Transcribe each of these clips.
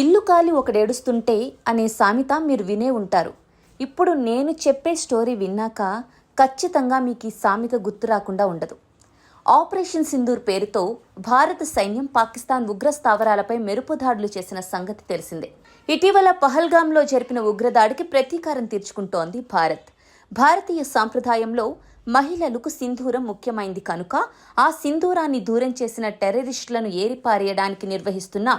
ఇల్లు కాలి ఒకడేడుస్తుంటే అనే సామెత మీరు వినే ఉంటారు. ఇప్పుడు నేను చెప్పే స్టోరీ విన్నాక ఖచ్చితంగా మీకు ఈ సామెత గుర్తు రాకుండా ఉండదు. ఆపరేషన్ సింధూర్ పేరుతో భారత సైన్యం పాకిస్తాన్ ఉగ్ర స్థావరాలపై మెరుపుదాడులు చేసిన సంగతి తెలిసిందే. ఇటీవల పహల్గాంలో జరిపిన ఉగ్రదాడికి ప్రతీకారం తీర్చుకుంటోంది భారత్. భారతీయ సాంప్రదాయంలో మహిళలకు సింధూరం ముఖ్యమైంది కనుక ఆ సింధూరాన్ని దూరం చేసిన టెర్రరిస్టులను ఏరిపారేయడానికి నిర్వహిస్తున్న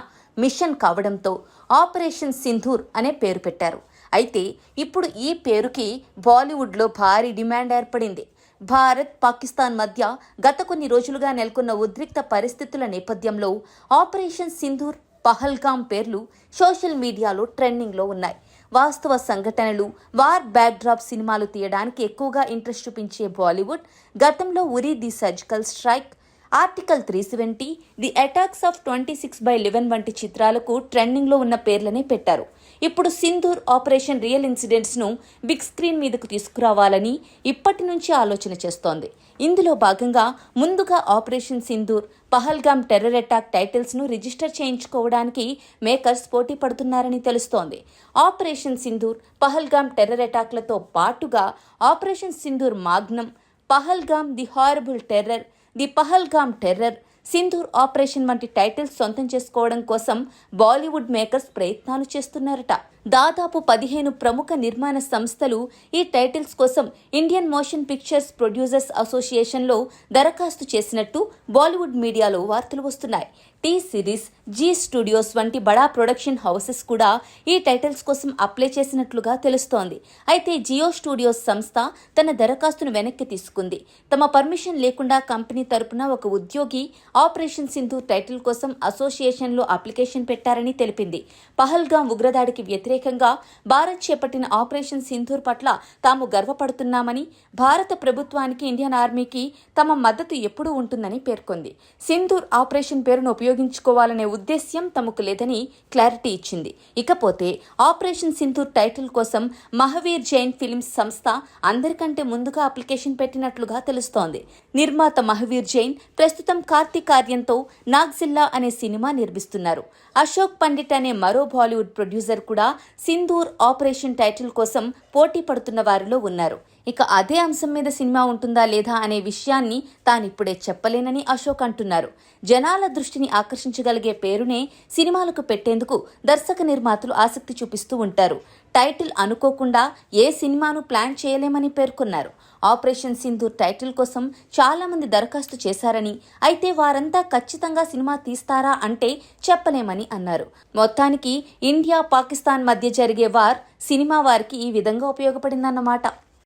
మిషన్ కావడంతో ఆపరేషన్ సింధూర్ అనే పేరు పెట్టారు. అయితే ఇప్పుడు ఈ పేరుకి బాలీవుడ్లో భారీ డిమాండ్ ఏర్పడింది. భారత్ పాకిస్తాన్ మధ్య గత కొన్ని రోజులుగా నెలకొన్న ఉద్రిక్త పరిస్థితుల నేపథ్యంలో ఆపరేషన్ సింధూర్ పహల్గాం పేర్లు సోషల్ మీడియాలో ట్రెండింగ్లో ఉన్నాయి. వాస్తవ సంఘటనలు వార్ బ్యాక్డ్రాప్ సినిమాలు తీయడానికి ఎక్కువగా ఇంట్రెస్ట్ చూపించే బాలీవుడ్ గతంలో Uri the surgical strike article three seventy the attacks of twenty six by eleven వంటి చిత్రాలకు ట్రెండింగ్లో ఉన్న పేర్లనే పెట్టారు. ఇప్పుడు సింధూర్ ఆపరేషన్ రియల్ ఇన్సిడెంట్స్ను బిగ్ స్క్రీన్ మీదకు తీసుకురావాలని ఇప్పటి నుంచి ఆలోచన చేస్తోంది. ఇందులో భాగంగా ముందుగా operation Sindoor Pahalgam terror attack టైటిల్స్ను register చేయించుకోవడానికి మేకర్స్ పోటీ పడుతున్నారని తెలుస్తోంది. ఆపరేషన్ సింధూర్ పహల్గామ్ టెర్రర్ అటాక్లతో పాటుగా operation Sindoor magnum Pahalgam the horrible terror the Pahalgam terror Sindoor operation వంటి టైటిల్స్ సొంతం చేసుకోవడం కోసం బాలీవుడ్ మేకర్స్ ప్రయత్నాలు చేస్తున్నారట. దాదాపు పదిహేను ప్రముఖ నిర్మాణ సంస్థలు ఈ టైటిల్స్ కోసం ఇండియన్ మోషన్ పిక్చర్స్ ప్రొడ్యూసర్స్ అసోసియేషన్లో దరఖాస్తు చేసినట్టు బాలీవుడ్ మీడియాలో వార్తలు వస్తున్నాయి. టీ సిరీస్ జీ స్టూడియోస్ వంటి బడా ప్రొడక్షన్ హౌసెస్ కూడా ఈ టైటిల్స్ కోసం అప్లై చేసినట్లుగా తెలుస్తోంది. అయితే జియో స్టూడియోస్ సంస్థ తన దరఖాస్తును వెనక్కి తీసుకుంది. తమ పర్మిషన్ లేకుండా కంపెనీ తరపున ఒక ఉద్యోగి ఆపరేషన్ సింధు టైటిల్ కోసం అసోసియేషన్లో అప్లికేషన్ పెట్టారని తెలిపింది. పహల్గాం ఉగ్రదాడికి వ్యతిరేక వ్యతిరేకంగా భారత్ చేపట్టిన ఆపరేషన్ సింధూర్ పట్ల తాము గర్వపడుతున్నామని భారత ప్రభుత్వానికి ఇండియన్ ఆర్మీకి తమ మద్దతు ఎప్పుడూ ఉంటుందని పేర్కొంది. సింధూర్ ఆపరేషన్ పేరును ఉపయోగించుకోవాలనే ఉద్దేశ్యం తమకు లేదని క్లారిటీ ఇచ్చింది. ఇకపోతే ఆపరేషన్ సింధూర్ టైటిల్ కోసం మహవీర్ జైన్ ఫిల్మ్స్ సంస్థ అందరికంటే ముందుగా అప్లికేషన్ పెట్టినట్లుగా తెలుస్తోంది. నిర్మాత మహవీర్ జైన్ ప్రస్తుతం కార్తీక్ కార్యంతో నాగ్జిల్లా అనే సినిమా నిర్మిస్తున్నారు. అశోక్ పండిట్ అనే మరో బాలీవుడ్ ప్రొడ్యూసర్ కూడా సింధూర్ ఆపరేషన్ టైటిల్ కోసం పోటీ పడుతున్న వారిలో ఉన్నారు. ఇక అదే అంశం మీద సినిమా ఉంటుందా లేదా అనే విషయాన్ని తానిప్పుడే చెప్పలేనని అశోక్ అంటున్నారు. జనాల దృష్టిని ఆకర్షించగలిగే పేరునే సినిమాలకు పెట్టేందుకు దర్శక నిర్మాతలు ఆసక్తి చూపిస్తూ ఉంటారు. టైటిల్ అనుకోకుండా ఏ సినిమాను ప్లాన్ చేయలేమని పేర్కొన్నారు. ఆపరేషన్ సింధూర్ టైటిల్ కోసం చాలామంది దరఖాస్తు చేశారని అయితే వారంతా ఖచ్చితంగా సినిమా తీస్తారా అంటే చెప్పలేమని అన్నారు. మొత్తానికి ఇండియా పాకిస్తాన్ మధ్య జరిగే వార్ సినిమా వారికి ఈ విధంగా ఉపయోగపడిందన్నమాట.